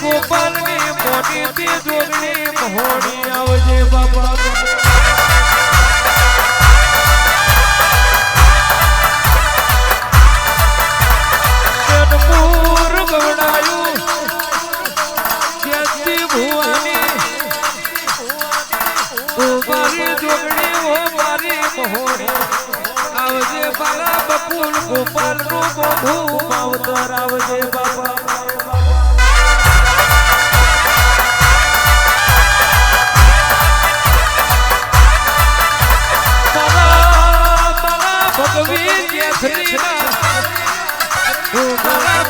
ગોપાલની મોટી જોગની મોડી આવજે બાપા.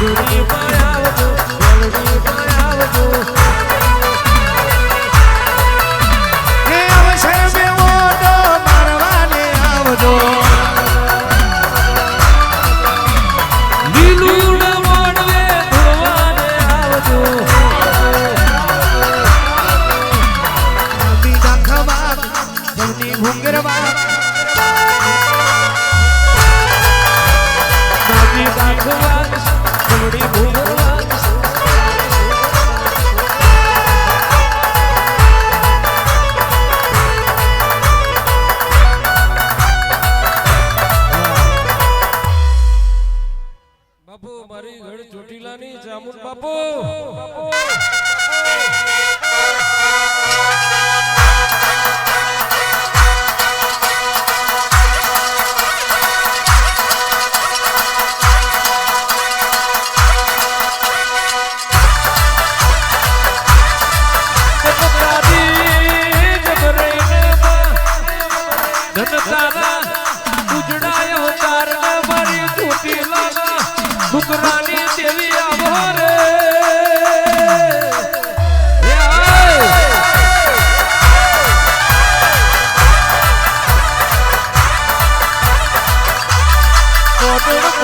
જલ્દી પર આવજો જલ્દી પર આવજો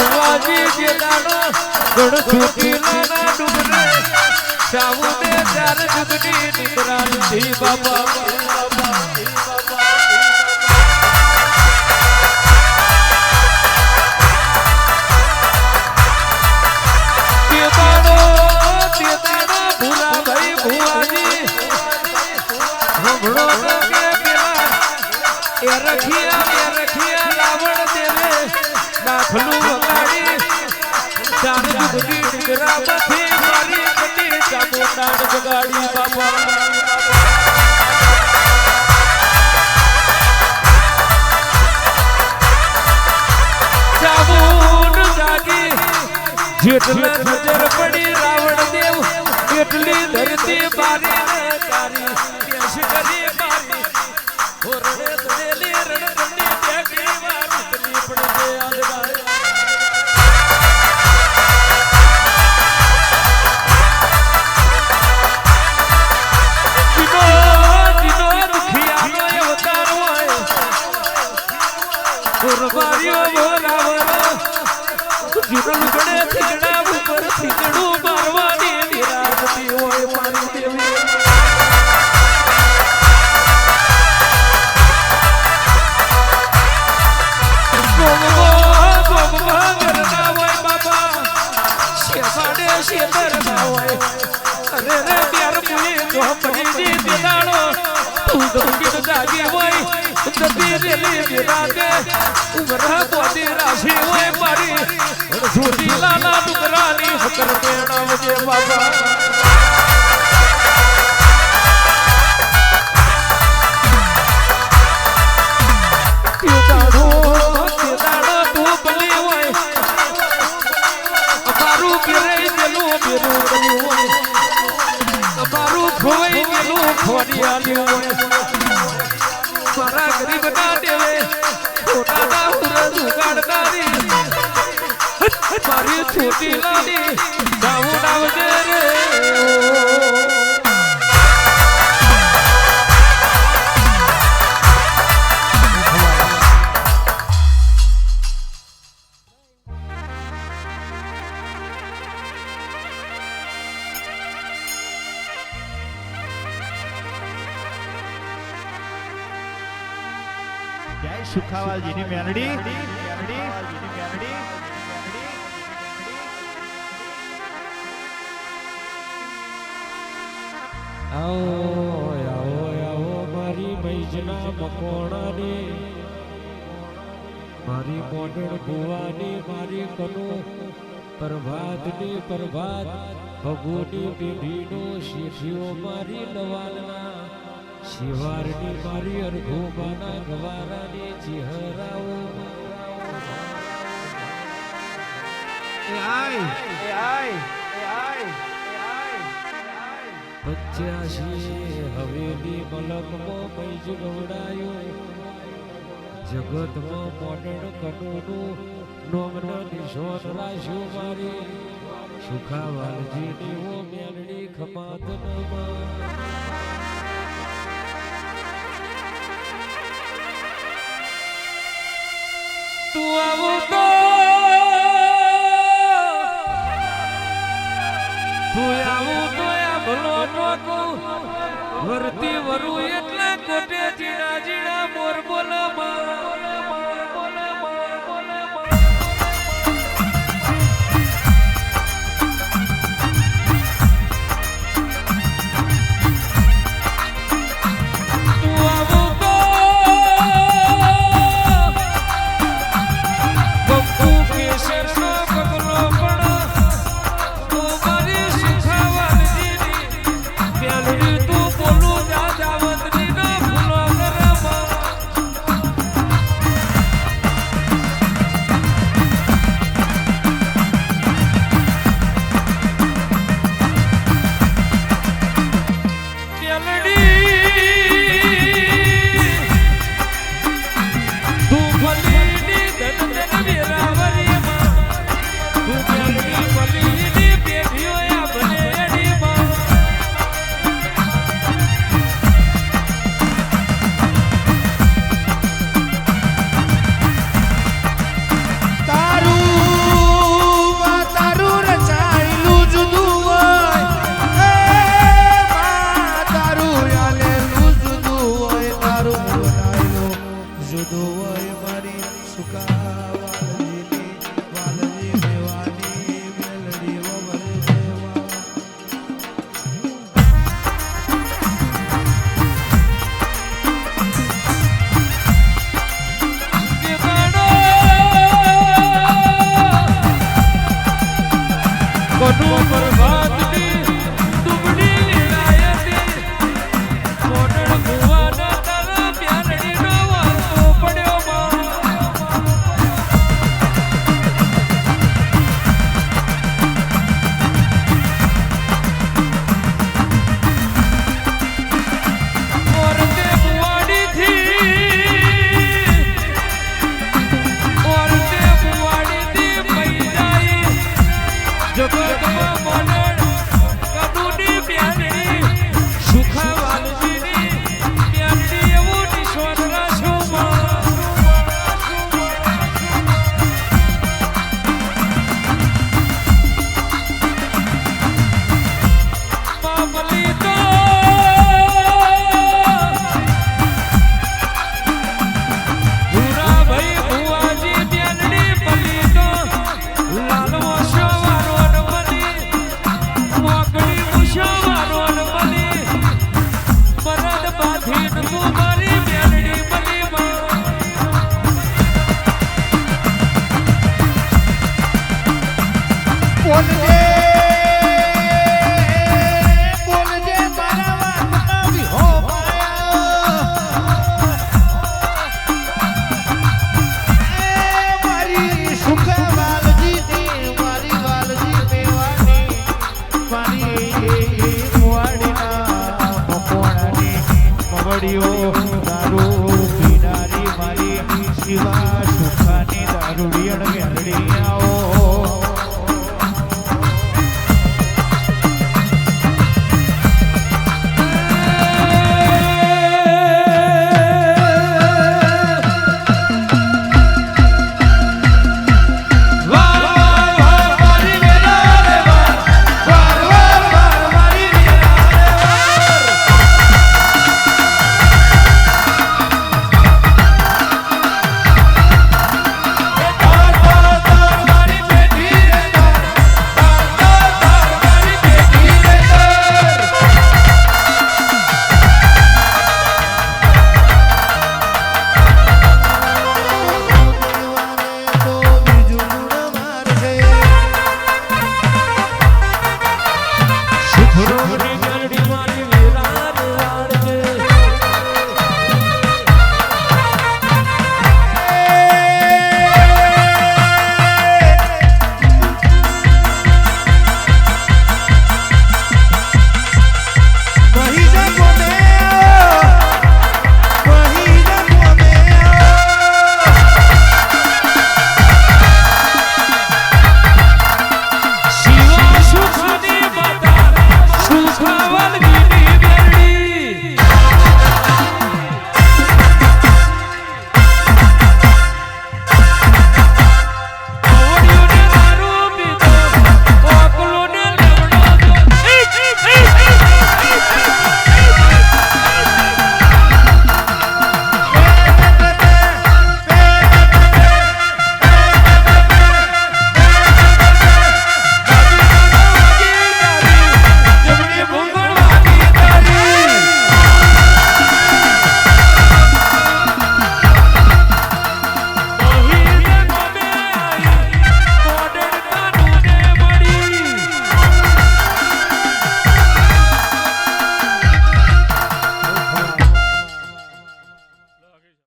મોજી જિલ્લાનો ગણ સુધીલાના ડુબરે સાઉને ચાર જુગની નિકરાલથી બાબા રખી જગાડ જગાડીએ ધરતી બારી છે દરબાર અરે રે પ્યાર પુએ ચોપડી જે દેદાણો તું ગંભીર જાગી હોય દબી રે લે દેરાતે ઉમરા બોધી રાશી હોય મારી. જોડી લાલા ડુકરાની હકર પેણા જે બાબા છોટી લાડી રે જય સુખાવાલજીની મેલડી મેલડી મેલડી. આવો આવો આવો, મારી મૈજના મકોણાની. મારી મોડણ ભુવાની, મારી કનુ પ્રભાતની, પ્રભાત ભગોની પેઢીનો શેઠીઓ મારી નવાલના શિવારની મારી અરઘોબાના ગવારાની ચહેરાઓ એ આય આય આય. પચ્યાસી હવેલી મલકમાં મૈજ ગવડાયો જગતમાં મોડણ કનુનું નોમના નિશોન રાશ્યો મારી. સુખાવાલજીની ઓ મેલડી ખમાતનમાં તું આવું તો તું વરતી વરુ એટલા કોટે જીણા જીણા મોર બોલામાં.